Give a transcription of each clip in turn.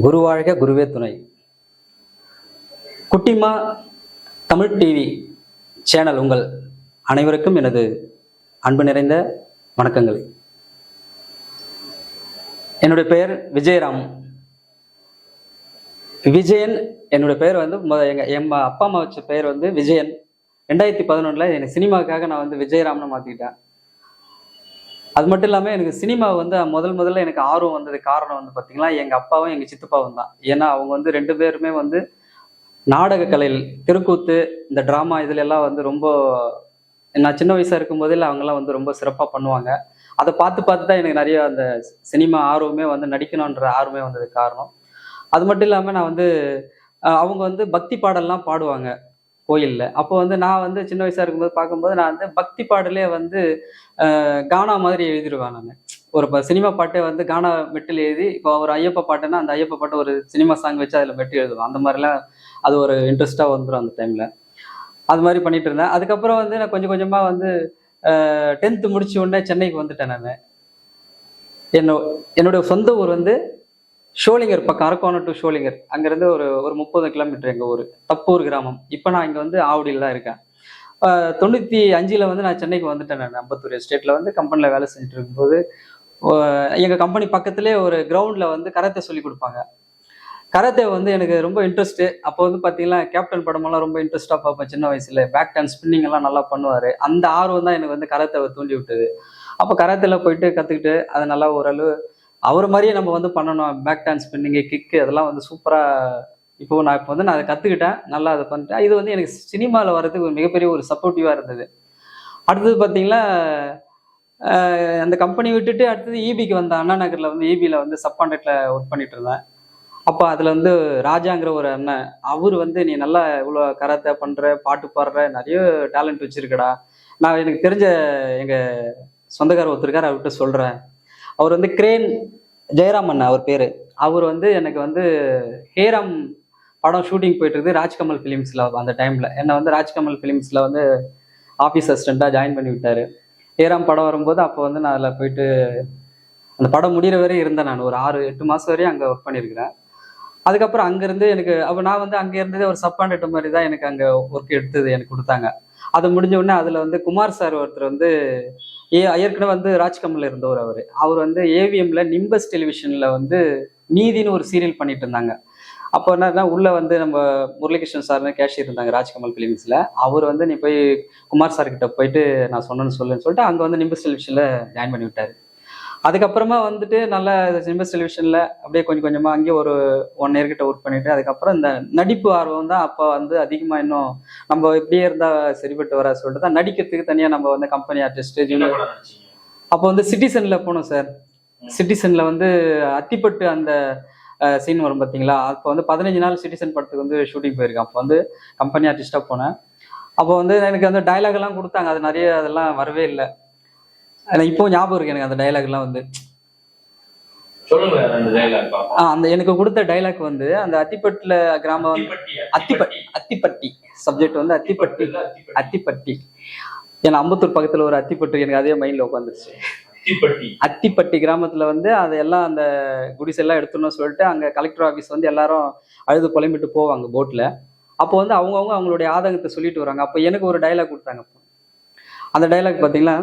குரு வாழ்க குருவே துணை. குட்டிமா தமிழ் டிவி சேனல் உங்கள் அனைவருக்கும் எனது அன்பு நிறைந்த வணக்கங்கள். என்னுடைய பெயர் விஜயராம். விஜயன் என்னுடைய பெயர் வந்து முத எங்க எம்மா அப்பா அம்மா வச்ச பெயர் வந்து விஜயன். ரெண்டாயிரத்தி பதினொன்றில் எனக்கு சினிமாவுக்காக நான் வந்து விஜயராம்னு மாற்றிக்கிட்டேன் அது மட்டும் இல்லாமல் எனக்கு சினிமா வந்து முதல் முதல்ல எனக்கு ஆர்வம் வந்தது காரணம் வந்து பார்த்தீங்கன்னா எங்கள் அப்பாவும் எங்கள் சித்தப்பாவும் தான். ஏன்னா அவங்க வந்து ரெண்டு பேருமே வந்து நாடக கலையில் திருக்கூத்து இந்த ட்ராமா இதுல எல்லாம் வந்து ரொம்ப நான் சின்ன வயசாக இருக்கும் போதில் அவங்கெல்லாம் வந்து ரொம்ப சிறப்பாக பண்ணுவாங்க. அதை பார்த்து பார்த்து தான் எனக்கு நிறைய அந்த சினிமா ஆர்வமே வந்து நடிக்கணுன்ற ஆர்வமே வந்தது காரணம். அது மட்டும் இல்லாமல் நான் வந்து அவங்க வந்து பக்தி பாடல்லாம் பாடுவாங்க. கோயிலில். அப்போ வந்து நான் வந்து சின்ன வயசாக இருக்கும்போது பார்க்கும்போது நான் வந்து பக்தி பாடலே வந்து கானா மாதிரி எழுதிடுவேன் நான். ஒரு இப்போ சினிமா பாட்டை வந்து கானா மெட்டில் எழுதி இப்போ ஒரு ஐயப்ப பாட்டுன்னா அந்த ஐயப்ப பாட்டு ஒரு சினிமா சாங் வச்சு அதில் மெட்டு எழுதுவேன். அந்த மாதிரிலாம் அது ஒரு இன்ட்ரெஸ்ட்டாக வந்துடும் அந்த டைமில் அது மாதிரி பண்ணிட்டு இருந்தேன். அதுக்கப்புறம் வந்து நான் கொஞ்சம் கொஞ்சமாக வந்து டென்த்து முடிச்ச உடனே சென்னைக்கு வந்துட்டேன் நான். என்ன என்னுடைய சொந்த ஊர் வந்து ஷோலிங்கர் பக்கம் கரக்கோணம் டு ஷோலிங்கர். அங்கேருந்து ஒரு ஒரு முப்பது கிலோமீட்டர் எங்கள் ஊர். தப்பூர் கிராமம். இப்போ நான் இங்கே வந்து ஆவடியில் தான் இருக்கேன். தொண்ணூற்றி அஞ்சில் வந்து நான் சென்னைக்கு வந்துட்டேன் நான் அம்பத்தூர் எஸ்டேட்டில் வந்து கம்பெனியில் வேலை செஞ்சுட்டு இருக்கும்போது எங்கள் கம்பெனி பக்கத்துலேயே ஒரு கிரவுண்டில் வந்து கராத்தே சொல்லி கொடுப்பாங்க. கராத்தே வந்து எனக்கு ரொம்ப இன்ட்ரெஸ்ட்டு அப்போ வந்து பார்த்தீங்கன்னா கேப்டன் படமெல்லாம் ரொம்ப இன்ட்ரெஸ்ட்டாக பார்ப்பேன் சின்ன வயசில். பேக் டேன் ஸ்பின்னிங் எல்லாம் நல்லா பண்ணுவார். அந்த ஆர்வம் தான் எனக்கு வந்து கராத்தேவை தூண்டி விட்டது. அப்போ கராத்தேல போயிட்டு கற்றுக்கிட்டு அதை நல்லா ஓரளவு அவர் மாதிரியே நம்ம வந்து பண்ணணும். பேக் டான்ஸ் ஸ்பின்னிங்கு கிக்கு அதெல்லாம் வந்து சூப்பராக இப்போ நான் இப்போ வந்து நான் அதை கற்றுக்கிட்டேன் நல்லா அதை பண்ணிட்டேன். இது வந்து எனக்கு சினிமாவில் வர்றதுக்கு ஒரு மிகப்பெரிய ஒரு சப்போர்ட்டிவாக இருந்தது. அடுத்தது பார்த்தீங்கன்னா அந்த கம்பெனி விட்டுட்டு அடுத்தது ஈபிக்கு வந்தேன். அண்ணா நகரில் வந்து ஈபியில் வந்து சப் கான்ட்ராக்டில் ஒர்க் பண்ணிட்டு இருந்தேன். அப்போ அதில் வந்து ராஜாங்கிற ஒரு அண்ணன் அவர் வந்து நீ நல்லா இவ்வளோ கராத்தே பண்ணுற பாட்டு பாடுற நிறைய டேலண்ட் வச்சுருக்கடா. நான் எனக்கு தெரிஞ்ச எங்கள் சொந்தக்கார ஒருத்தருக்கார் அவர்கிட்ட சொல்கிறேன் அவர் வந்து கிரேன் ஜெயராம் அண்ணா அவர் பேர். அவர் வந்து எனக்கு வந்து ஹேராம் படம் ஷூட்டிங் போயிட்டு இருக்குது ராஜ்கமல் ஃபிலிம்ஸில் அந்த டைமில் என்னை வந்து ராஜ்கமல் ஃபிலிம்ஸில் வந்து ஆஃபீஸ் அசிஸ்டண்ட்டாக ஜாயின் பண்ணி விட்டார். ஹேராம் படம் வரும்போது அப்போ வந்து நான் அதில் போயிட்டு அந்த படம் முடிகிற வரையும் இருந்தேன் நான். ஒரு ஆறு எட்டு மாதம் வரையும் அங்கே ஒர்க் பண்ணியிருக்கிறேன். அதுக்கப்புறம் அங்கேருந்து எனக்கு அப்போ நான் வந்து அங்கே இருந்ததே ஒரு சப் கான்ட்ராக்டர் மாதிரி தான் எனக்கு அங்கே ஒர்க் எடுத்தது எனக்கு கொடுத்தாங்க. அது முடிஞ்ச உடனே அதில் வந்து குமார் சார் ஒருத்தர் வந்து ஏ ஏற்கனவே வந்து ராஜ்கமல்ல இருந்தவர் அவர். அவர் வந்து ஏவிஎம்ல நிம்பஸ் டெலிவிஷனில் வந்து நீதின்னு ஒரு சீரியல் பண்ணிட்டு இருந்தாங்க அப்போ என்னன்னா உள்ள வந்து நம்ம முரளிகிருஷ்ணன் சார்னு கேஷியர் இருந்தாங்க ராஜ்கமல் ஃபிலிம்ஸில் அவர் வந்து நீ போய் குமார் சார் கிட்ட போயிட்டு நான் சொன்னேன்னு சொல்லுன்னு சொல்லிட்டு அங்கே வந்து நிம்பஸ் டெலிவிஷனில் ஜாயின் பண்ணி விட்டாரு அதுக்கப்புறமா வந்துட்டு நல்லா நிம்பஸ் டெலிவிஷனில் அப்படியே கொஞ்சம் கொஞ்சமாக அங்கேயே ஒரு ஒன் இயர் கிட்ட ஒர்க் பண்ணிட்டு அதுக்கப்புறம் இந்த நடிப்பு ஆர்வம் தான் அப்போ வந்து அதிகமாக இன்னும் நம்ம இப்படியே இருந்தால் சரிப்பட்டு வர சொல்லிட்டு தான் நடிக்கிறதுக்கு தனியாக நம்ம வந்து கம்பெனி ஆர்டிஸ்ட் நடிச்சீங்க? அப்போ வந்து சிட்டிசன்ல போனோம் சார் சிட்டிசன்ல வந்து அத்திப்பட்டு அந்த சீன் வரும் பார்த்தீங்களா அப்போ வந்து பதினஞ்சு நாள் சிட்டிசன் படத்துக்கு வந்து ஷூட்டிங் போயிருக்கேன். அப்போ வந்து கம்பெனி ஆர்டிஸ்டாக போனேன். அப்போ வந்து எனக்கு அந்த dialogue எல்லாம் கொடுத்தாங்க. அது நிறைய அதெல்லாம் வரவே இல்லை. எனக்கு இப்போ ஞாபகம் இருக்கு எனக்கு அந்த எல்லாம் வந்து. அந்த எனக்கு கொடுத்த டைலாக் வந்து அந்த அத்திப்பட்டுல கிராமம் அத்திப்பட்டி, அத்திப்பட்டி. சப்ஜெக்ட் வந்து அத்திப்பட்டி. அத்திப்பட்டி. ஏன்னா அம்பத்தூர் பக்கத்துல ஒரு அத்திப்பட்டு எனக்கு அதே மைண்ட்ல உட்காந்துருச்சு அத்திப்பட்டி. கிராமத்துல வந்து அதெல்லாம் அந்த குடிஸ் எல்லாம் எடுத்துடணும்னு சொல்லிட்டு அங்க கலெக்டர் ஆஃபீஸ் வந்து எல்லாரும் அழுது புலம்பிட்டு போவாங்க போட்ல அப்போ வந்து அவங்கவுங்க அவங்களுடைய ஆதங்கத்தை சொல்லிட்டு வராங்க. அப்போ எனக்கு ஒரு டைலாக் கொடுத்தாங்க. அந்த டைலாக் பாத்தீங்கன்னா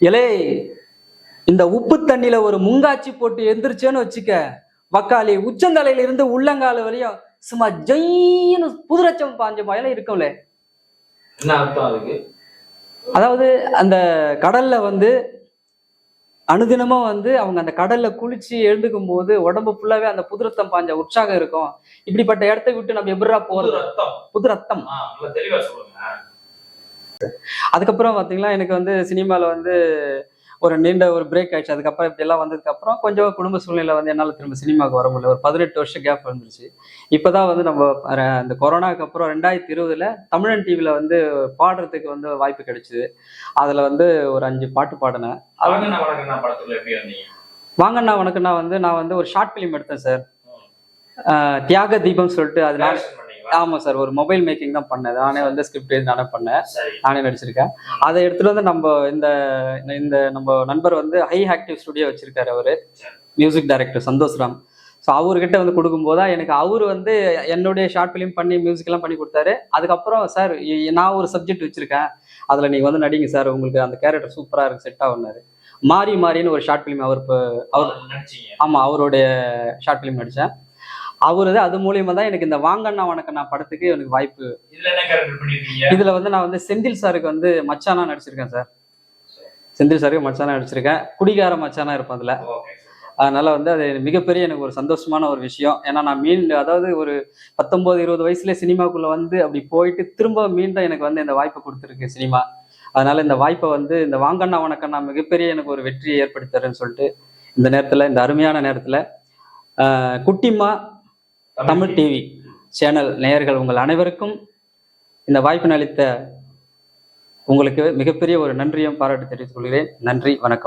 எலே இந்த உப்பு தண்ணியில ஒரு முங்காச்சி போட்டு எந்திரிச்சேன்னு வச்சுக்க வக்காளி உச்சந்தலையில இருந்து உள்ளங்கால வரையும் சும்மா ஜெயின்னு புதுரச்சம் பாஞ்ச மாதிரிலாம் இருக்கும்ல. என்ன அர்த்தம் அதுக்கு? அதாவது அந்த கடல்ல வந்து அனுதினமும் வந்து அவங்க அந்த கடல்ல குளிச்சு எழுந்துக்கும் போது உடம்பு ஃபுல்லாவே அந்த புதுரத்தம் பாஞ்ச உற்சாகம் இருக்கும். இப்படிப்பட்ட இடத்த விட்டு நம்ம எப்படிடா புது போறது ரத்தம். புது ரத்தம் அதுக்கப்புறம் பாத்தீங்கன்னா எனக்கு வந்து சினிமால வந்து ஒரு நீண்ட ஒரு பிரேக் ஆயிடுச்சு. அதுக்கப்புறம் இப்படி எல்லாம் வந்ததுக்கு அப்புறம் கொஞ்சம் குடும்ப சூழ்நிலை வந்து என்னால திரும்ப சினிமாவுக்கு வர முடியல. ஒரு பதினெட்டு வருஷம் கேப் வந்துருச்சு. இப்பதான் வந்து நம்ம அந்த கொரோனாக்கு அப்புறம் ரெண்டாயிரத்தி இருபதுல தமிழன் டிவில வந்து பாடுறதுக்கு வந்து வாய்ப்பு கிடைச்சது. அதுல வந்து ஒரு அஞ்சு பாட்டு பாடினேன். வாங்கண்ணா வணக்கண்ணா வந்து நான் வந்து ஒரு ஷார்ட் ஃபிலிம் எடுத்தேன் சார் தியாக தீபம் சொல்லிட்டு அது நான்? ஆமா சார் ஒரு மொபைல் மேக்கிங் தான் பண்ணேன். நானே வந்து ஸ்கிரிப்ட் நானே பண்ணேன். நானே நடிச்சிருக்கேன். அதை எடுத்துட்டு வந்து நம்ம இந்த இந்த நம்ம நண்பர் வந்து ஹை ஆக்டிவ் ஸ்டுடியோ வச்சிருக்காரு அவரு. Music director Santhosh Ram. So அவர்கிட்ட வந்து கொடுக்கும்போது தான் எனக்கு அவர் வந்து என்னுடைய ஷார்ட் ஃபிலிம் பண்ணி மியூசிக்லாம் பண்ணி கொடுத்தாரு. அதுக்கப்புறம் சார் நான் ஒரு சப்ஜெக்ட் வச்சுருக்கேன். அதில் நீங்கள் வந்து நடிங்க சார். உங்களுக்கு அந்த கேரக்டர் சூப்பராக இருக்கு செட் ஆகுனாரு மாறி மாறின்னு ஒரு ஷார்ட் ஃபிலிம் அவர் இப்போ அவர் ஆமாம் அவருடைய ஷார்ட் ஃபிலிம் நடித்தேன் அவர் அது மூலியமா தான் எனக்கு இந்த வாங்கண்ணா வணக்கண்ணா படத்துக்கு எனக்கு வாய்ப்பு. இதுல வந்து நான் வந்து செந்தில் சாருக்கு வந்து மச்சானா நடிச்சிருக்கேன் சார். செந்தில் சாருக்கு மச்சானா நடிச்சிருக்கேன். குடிகார மச்சானா இருப்பேன் அதுல. அதனால வந்து அது மிகப்பெரிய எனக்கு ஒரு சந்தோஷமான ஒரு விஷயம். ஏன்னா நான் மீன் அதாவது ஒரு பத்தொன்பது இருபது வயசுல சினிமாக்குள்ள வந்து அப்படி போயிட்டு திரும்ப மீண்டும் எனக்கு வந்து இந்த வாய்ப்பை கொடுத்துருக்கு சினிமா. அதனால இந்த வாய்ப்பை வந்து இந்த வாங்கண்ணா வணக்கண்ணா மிகப்பெரிய எனக்கு ஒரு வெற்றியை ஏற்படுத்துறேன்னு சொல்லிட்டு இந்த நேரத்துல இந்த அருமையான நேரத்துல ஆஹ், குட்டிம்மா தமிழ் டிவி சேனல் நேயர்கள் உங்கள் அனைவருக்கும் இந்த வாய்ப்பினை அளித்த உங்களுக்கு மிகப்பெரிய ஒரு நன்றியும் பாராட்டு தெரிவித்துக் கொள்கிறேன். நன்றி வணக்கம்.